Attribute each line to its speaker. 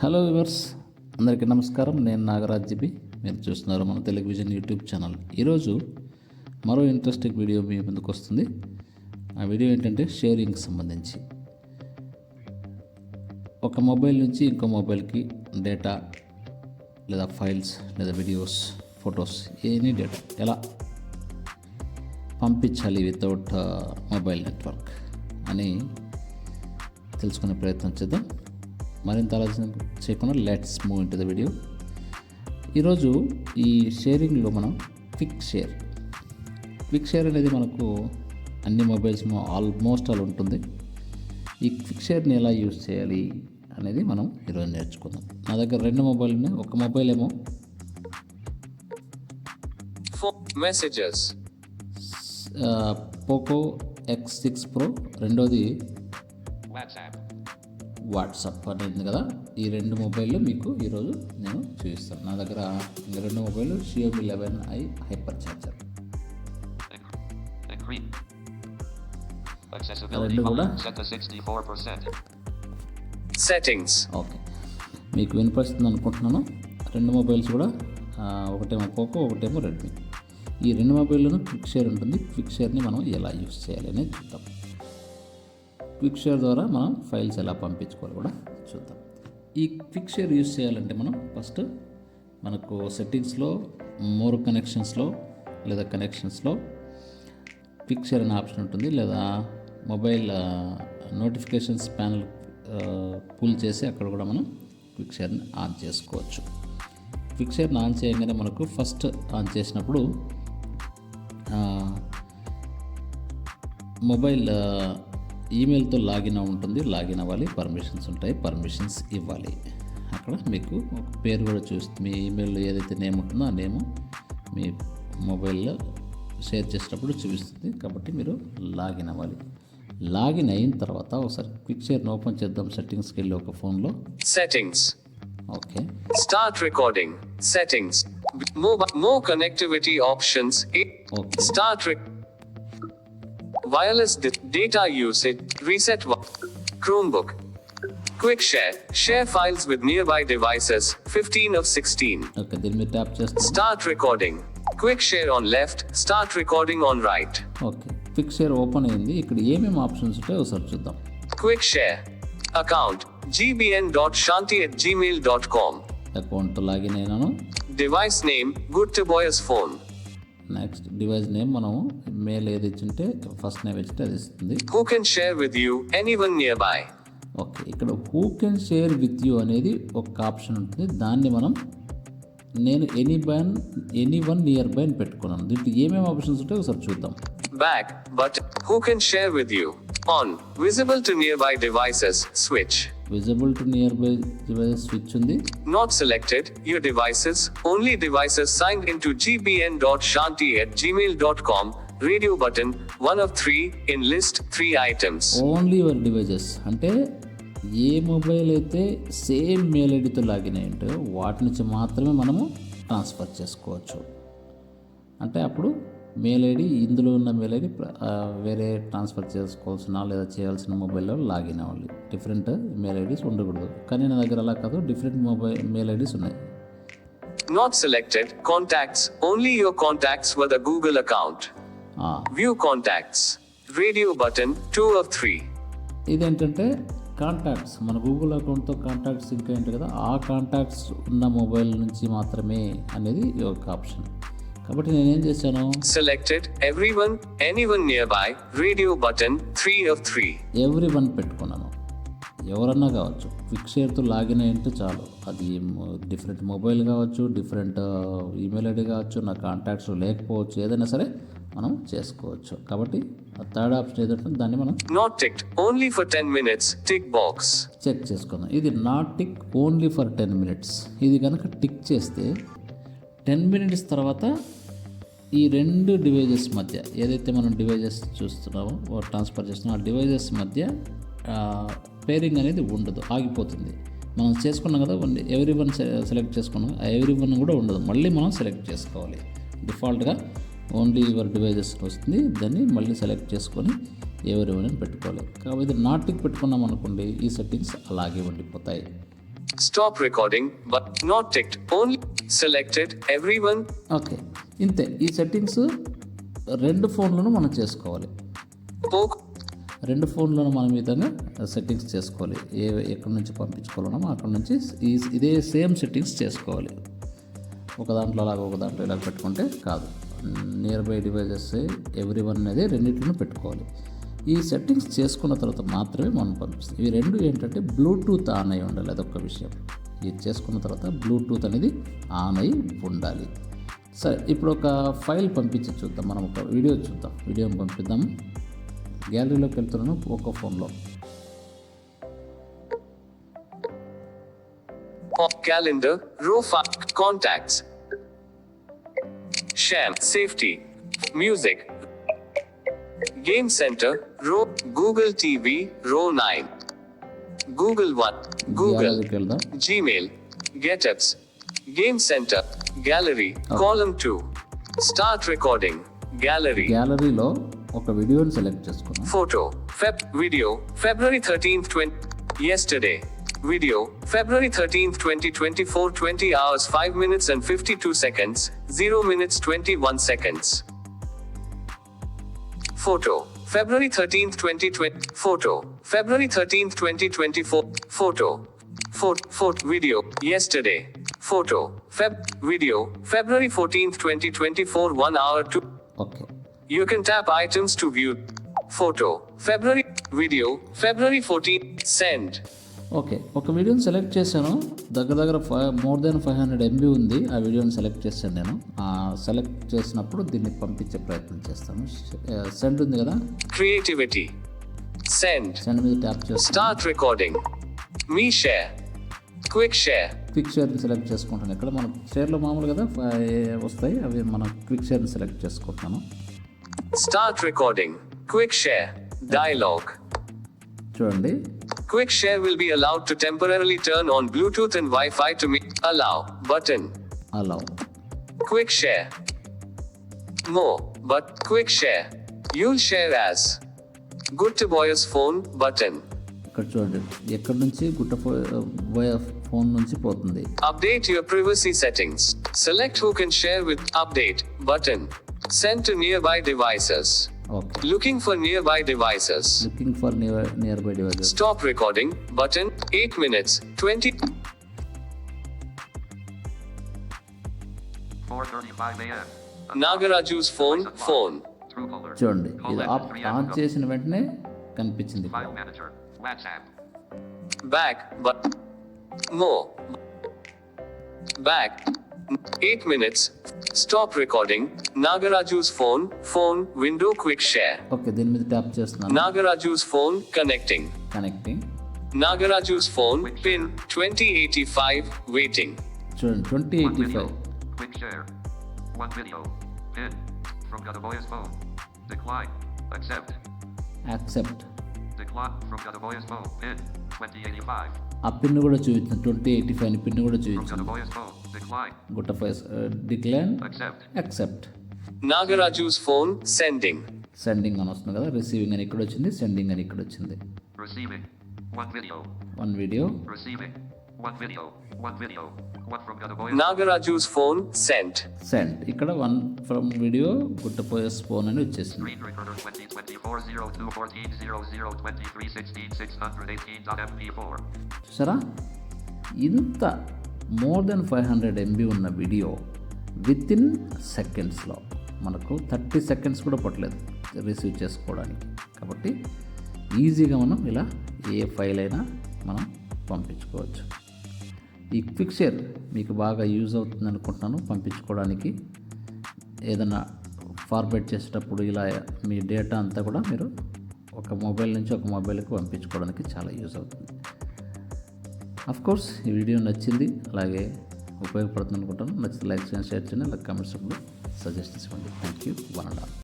Speaker 1: Hello viewers అందరికీ నమస్కారం. నేను నాగరాజ్ జిబి మీరు చూస్తున్నారు మన టెలివిజన్ యూట్యూబ్ ఛానల్. ఈరోజు మరో ఇంట్రెస్టింగ్ వీడియో మీ ముందుకు వస్తుంది. ఆ వీడియో ఏంటంటే షేరింగ్కి సంబంధించి. ఒక మొబైల్ నుంచి ఇంకో మొబైల్కి డేటా లేదా ఫైల్స్ లేదా వీడియోస్ ఫొటోస్ ఎనీ డేటా ఎలా పంపించాలి వితౌట్ మొబైల్ నెట్వర్క్ అని తెలుసుకునే ప్రయత్నం చేద్దాం. మరింత ఆలోచన చేయకుండా let's move into the video ఈరోజు ఈ షేరింగ్లో మనం క్విక్ షేర్ క్విక్ షేర్ అనేది మనకు అన్ని మొబైల్స్ ఆల్మోస్ట్ ఆల్ ఉంటుంది. ఈ క్విక్ షేర్ని ఎలా యూజ్ చేయాలి అనేది మనం ఈరోజు నేర్చుకుందాం. నా దగ్గర రెండు మొబైల్ ఉన్నాయి. ఒక మొబైల్ ఏమో
Speaker 2: messages.
Speaker 1: Poco X six pro రెండోది
Speaker 2: WhatsApp.
Speaker 1: వాట్సాప్ అనేది కదా? ఈ రెండు మొబైల్లో మీకు ఈరోజు నేను చూపిస్తాను. నా దగ్గర రెండు mobile Xiaomi eleven i hyper charger
Speaker 2: Agree. Accessibility
Speaker 1: రెండు కూడా?
Speaker 2: set to 64%. Settings.
Speaker 1: ఓకే మీకు వినిపిస్తుంది అనుకుంటున్నాను. రెండు మొబైల్స్ కూడా ఒకటేమో పోకో ఒకటేమో రెడ్మీ ఈ రెండు మొబైల్లోనూ క్విక్ షేర్ ఉంటుంది. క్విక్ షేర్ని మనం ఎలా యూస్ చేయాలి అనేది చూద్దాం. క్విక్ షేర్ ద్వారా మనం ఫైల్స్ ఎలా పంపించుకోవాలి కూడా చూద్దాం. ఈ క్విక్ షేర్ యూస్ చేయాలంటే మనం ఫస్ట్ మనకు సెట్టింగ్స్లో మోర్ కనెక్షన్స్లో లేదా కనెక్షన్స్లో క్విక్ షేర్ అనే ఆప్షన్ ఉంటుంది. లేదా మొబైల్ నోటిఫికేషన్స్ ప్యానల్ పుల్ చేసి అక్కడ కూడా మనం క్విక్ షేర్ని ఆన్ చేసుకోవచ్చు. క్విక్ షేర్ని ఆన్ చేయగానే మనకు ఫస్ట్ ఆన్ చేసినప్పుడు మొబైల్ ఈమెయిల్తో లాగిన్ ఉంటుంది. లాగిన్ అవ్వాలి. పర్మిషన్స్ ఉంటాయి. పర్మిషన్స్ ఇవ్వాలి. అక్కడ మీకు ఒక పేరు కూడా చూస్తుంది మీ ఈమెయిల్లో ఏదైతే నేమ్ ఉంటుందో ఆ నేము మీ మొబైల్లో షేర్ చేసేటప్పుడు చూపిస్తుంది. కాబట్టి మీరు లాగిన్ అవ్వాలి. లాగిన్ అయిన తర్వాత ఒకసారి క్విక్ షేర్ని ఓపెన్ చేద్దాం. సెట్టింగ్స్కి వెళ్ళి ఒక ఫోన్లో.
Speaker 2: Settings. Okay. More connectivity options. A-
Speaker 1: okay.
Speaker 2: Start rec- Wireless di- data usage. Reset. wi- Chromebook. Quick share. Share files with nearby devices. 15 of 16.
Speaker 1: Okay దీన్ని మీరు ట్యాప్ చేస్తాం
Speaker 2: Start recording. Quick share on left. Start recording on right.
Speaker 1: Okay quick share open అయింది ఇక్కడ ఏమేమి options ఉంటాయో ఒకసారి చూద్దాం
Speaker 2: Quick share. Account. gbn.shanti at gmail.com.
Speaker 1: Account login అయినాను
Speaker 2: Device name. Good to boy's phone.
Speaker 1: Next device name మనం mail ఏది ఇచ్చింటే ఫస్ట్ నేమ్ ఇచ్చింటే అది ఇస్తుంది
Speaker 2: Who can share with you? Anyone nearby.
Speaker 1: Okay ఇక్కడ who can share with you అనేది ఒక option ఉంటుంది దాన్ని మనం నేను ఎనీ బన్ ఎనీ వన్ నియర్ బై అని పెట్టుకున్నాను దీంట్లో ఏమేమి ఆప్షన్స్ ఉంటాయో ఒకసారి చూద్దాం
Speaker 2: Back. But who can share with you? On. Visible to nearby devices. Switch.
Speaker 1: Visible to nearby device switch ఉంది
Speaker 2: Not selected. Your devices. Only devices signed into gbn.shanti at gmail.com. Radio button. One of three. In list. Three items.
Speaker 1: Only your devices అంటే ఏ mobile అయితే same mail ఐడితో login అయి ఉంటే వాటి నుంచి మాత్రమే మనము ట్రాన్స్ఫర్ చేసుకోవచ్చు అంటే అప్పుడు మెయిల్ ఐడి ఇందులో ఉన్న మెయిల్ ఐడి వేరే ట్రాన్స్ఫర్ చేసుకోవాల్సిన లేదా చేయాల్సిన మొబైల్లో లాగిన్ అవ్వాలి డిఫరెంట్ మెయిల్ ఐడీస్ ఉండకూడదు కానీ నా దగ్గర అలా కాదు డిఫరెంట్ మొబైల్ మెయిల్ ఐడీస్ ఉన్నాయి
Speaker 2: Not selected. Contacts. Only your contacts with a Google account.
Speaker 1: ఆ,
Speaker 2: View contacts. Radio button. Two of three.
Speaker 1: ఇదేంటంటే కాంటాక్ట్స్ మన గూగుల్ అకౌంట్తో కాంటాక్ట్స్ ఇంకా ఏంటి కదా ఆ కాంటాక్ట్స్ ఉన్న మొబైల్ నుంచి మాత్రమే అనేది ఒక ఆప్షన్ కాబట్టి నేనేం చేశాను
Speaker 2: Selected. Everyone. Anyone nearby. Radio button. Three of three.
Speaker 1: Everyone పెట్టుకున్నాను ఎవరన్నా కావచ్చు క్విక్ షేర్తో లాగిన్ అయ్యింటే చాలు అది డిఫరెంట్ మొబైల్ కావచ్చు డిఫరెంట్ ఈమెయిల్ ఐడి కావచ్చు నా కాంటాక్ట్స్ లేకపోవచ్చు ఏదైనా సరే మనం చేసుకోవచ్చు కాబట్టి థర్డ్ ఆప్షన్ ఏదంటే దాన్ని మనం
Speaker 2: Not ticked. Only for 10 minutes. Tick box.
Speaker 1: Check చేసుకుందాం ఇది not tick only for ten minutes ఇది కనుక టిక్ చేస్తే టెన్ మినిట్స్ తర్వాత ఈ రెండు డివైజెస్ మధ్య ఏదైతే మనం డివైజెస్ చూస్తున్నామో ట్రాన్స్ఫర్ చేస్తున్నామో ఆ డివైజెస్ మధ్య పేరింగ్ అనేది ఉండదు ఆగిపోతుంది. మనం చేసుకున్నాం కదా ఎవ్రీ వన్ సెలెక్ట్ చేసుకున్నాం ఆ ఎవ్రీ వన్ కూడా ఉండదు. మళ్ళీ మనం సెలెక్ట్ చేసుకోవాలి. డిఫాల్ట్గా ఓన్లీ యువర్ డివైజెస్ వస్తుంది దాన్ని మళ్ళీ సెలెక్ట్ చేసుకొని ఎవరెవరని పెట్టుకోవాలి. కాబట్టి నాటికి పెట్టుకున్నాం అనుకోండి ఈ సెట్టింగ్స్ అలాగే ఉండిపోతాయి.
Speaker 2: Stop recording, but not ticked. Only selected. Everyone.
Speaker 1: Okay ఇంతే ఈ సెట్టింగ్స్ రెండు ఫోన్లను మనం చేసుకోవాలి. రెండు ఫోన్లను మనం విధంగా సెట్టింగ్స్ చేసుకోవాలి ఏ ఎక్కడి నుంచి పంపించుకోవాలనో అక్కడ నుంచి ఈ ఇదే సేమ్ సెట్టింగ్స్ చేసుకోవాలి ఒక దాంట్లో అలాగ ఒక దాంట్లో ఇలా పెట్టుకుంటే కాదు near by devices everyone అనేది రెండింటిని పెట్టుకోవాలి ఈ సెట్టింగ్స్ చేసుకున్న తర్వాత మాత్రమే మనం పంపిస్తాం. ఇవి రెండు ఏంటంటే బ్లూటూత్ ఆన్ అయి ఉండాలి అదొక విషయం. ఇది చేసుకున్న తర్వాత బ్లూటూత్ అనేది ఆన్ అయి ఉండాలి. సరే ఇప్పుడు ఒక ఫైల్ పంపించి చూద్దాం. మనం ఒక వీడియో చూద్దాం. వీడియో పంపిద్దాం. గ్యాలరీలోకి వెళ్తున్నాను ఒక ఫోన్లో.
Speaker 2: Calendar calendar. Contacts 5. Safety music game centre Game Center. Row. Google TV. Row 9. Google 1. Google.
Speaker 1: గ్యాలరీకి వెళ్దాం
Speaker 2: Gmail. GetApps. Game Center. Gallery. Column 2. Start recording. Gallery.
Speaker 1: గ్యాలరీలో ఒక వీడియోని సెలెక్ట్ చేసుకున్నాం
Speaker 2: Photo. Feb. Video. February 13th, 20. Yesterday. Video. February 13th, 2024. 20 hours 5 minutes and 52 seconds. 0 minutes 21 seconds. Photo. February 13th, 2020. Photo. February 13th, 2024. Photo. Photo. Photo. Video. Yesterday. Photo. Feb. Video. February 14th, 2024. 1 hour 2.
Speaker 1: Okay
Speaker 2: You can tap items to view. Photo. February. Video. February 14th. Send.
Speaker 1: Okay ఒక వీడియోని select చేశాను దగ్గర దగ్గర five more than five hundred MB ఉంది ఆ వీడియోని select చేశాను నేను సెలెక్ట్ చేసినప్పుడు దీన్ని పంపించే ప్రయత్నం చేస్తాను సెండ్ ఉంది కదా
Speaker 2: Creativity. Send.
Speaker 1: సెండ్ మీద ట్యాప్ చేస్తాను
Speaker 2: Start recording. Me share. Quick share.
Speaker 1: Quick షేర్ని సెలెక్ట్ చేసుకుంటాను ఇక్కడ మనం షేర్లో మామూలు కదా వస్తాయి అవి మనం క్విక్ షేర్ని సెలెక్ట్ చేసుకుంటున్నాను
Speaker 2: Start recording. Quick share. Dialogue.
Speaker 1: చూడండి
Speaker 2: Quick share will be allowed to temporarily turn on Bluetooth and Wi Fi to me. Allow. Button.
Speaker 1: అలా
Speaker 2: Quick share. More. But quick share. You'll share as. Good to Boy's phone button.
Speaker 1: ఇక్కడ చూడండి ఎక్కడి నుంచి గుట్ట phone నుంచి పోతుంది
Speaker 2: Update your privacy settings. Select who can share with update button. Send to nearby devices.
Speaker 1: Okay
Speaker 2: Looking for nearby devices.
Speaker 1: Looking for near nearby devices
Speaker 2: Stop recording button 8 minutes 20
Speaker 3: 4:35 a.m.
Speaker 2: Nagaraju's phone phone.
Speaker 3: Truecaller.
Speaker 1: చూడండి ఇది
Speaker 3: Colon
Speaker 1: app
Speaker 3: three
Speaker 1: on
Speaker 3: and
Speaker 1: చేసిన వెంటనే కనిపించింది ఇక్కడ.
Speaker 3: File manager. WhatsApp.
Speaker 2: Back but more. Back 8 minutes. Stop recording. Nagaraju's phone phone window quick share.
Speaker 1: Okay దీని మీద tap చేస్తున్నాను
Speaker 2: Nagaraju's phone connecting.
Speaker 1: Connecting
Speaker 2: Nagaraju's phone pin 2085 waiting.
Speaker 1: చూడండి twenty
Speaker 3: One
Speaker 1: eighty
Speaker 3: video.
Speaker 1: Five
Speaker 3: Quick share. One video. Pin. From Gadaboya's phone. Decline. Accept. Accept
Speaker 1: ఆ pin కూడా చూపించింది twenty eighty five pin కూడా.
Speaker 3: Decline.
Speaker 1: గుట్ట five decline
Speaker 3: Accept.
Speaker 1: Accept
Speaker 2: Nagaraju's phone sending.
Speaker 1: Sending అని వస్తుంది కదా receiving అని ఇక్కడ వచ్చింది సెండింగ్ అని ఇక్కడ వచ్చింది
Speaker 3: Receiving. One video.
Speaker 1: One
Speaker 3: video. One video. One video. One from Gadaboya's
Speaker 2: Nagaraju's phone sent.
Speaker 1: Send ఇక్కడ one from video Gadaboya phone అని వచ్చేసింది
Speaker 3: Screen recorder 2024 02 14 00 23 16 618.mp4.
Speaker 1: చూసారా ఇంత more than five hundred MB ఉన్న వీడియో విత్ ఇన్ సెకండ్స్లో మనకు thirty seconds కూడా పట్టలేదు రిసీవ్ చేసుకోవడానికి కాబట్టి ఈజీగా మనం ఇలా ఏ ఫైల్ అయినా మనం పంపించుకోవచ్చు ఈ క్విక్ షేర్ మీకు బాగా యూజ్ అవుతుంది అనుకుంటున్నాను పంపించుకోవడానికి. ఏదైనా ఫార్వర్డ్ చేసేటప్పుడు ఇలా మీ డేటా అంతా కూడా మీరు ఒక మొబైల్ నుంచి ఒక మొబైల్కి పంపించుకోవడానికి చాలా యూజ్ అవుతుంది. అఫ్ కోర్స్ ఈ వీడియో నచ్చింది అలాగే ఉపయోగపడుతుంది అనుకుంటాను నచ్చితే లైక్ చేయండి షేర్ చేయండి అలాగే కామెంట్స్ సజెషన్స్ ఇవ్వండి thank you one and all